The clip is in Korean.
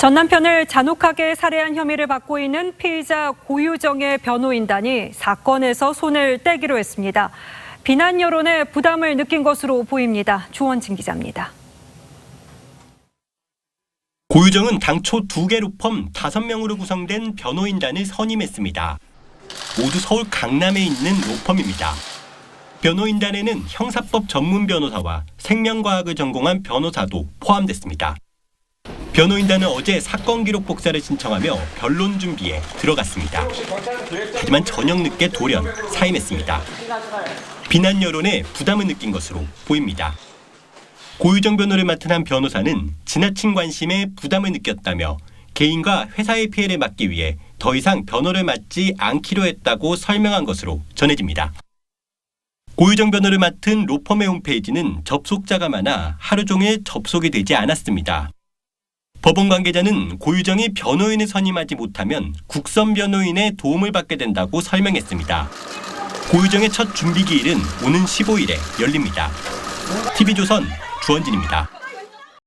전 남편을 잔혹하게 살해한 혐의를 받고 있는 피의자 고유정의 변호인단이 사건에서 손을 떼기로 했습니다. 비난 여론에 부담을 느낀 것으로 보입니다. 주원진 기자입니다. 고유정은 당초 두 개 로 펌 다섯 명으로 구성된 변호인단을 선임했습니다. 모두 서울 강남에 있는 로펌입니다. 변호인단에는 형사법 전문 변호사와 생명과학을 전공한 변호사도 포함됐습니다. 변호인단은 어제 사건 기록 복사를 신청하며 변론 준비에 들어갔습니다. 하지만 저녁 늦게 돌연 사임했습니다. 비난 여론에 부담을 느낀 것으로 보입니다. 고유정 변호를 맡은 한 변호사는 지나친 관심에 부담을 느꼈다며 개인과 회사의 피해를 막기 위해 더 이상 변호를 맡지 않기로 했다고 설명한 것으로 전해집니다. 고유정 변호를 맡은 로펌의 홈페이지는 접속자가 많아 하루 종일 접속이 되지 않았습니다. 법원 관계자는 고유정이 변호인을 선임하지 못하면 국선 변호인의 도움을 받게 된다고 설명했습니다. 고유정의 첫 준비 기일은 오는 15일에 열립니다. TV조선 주원진입니다.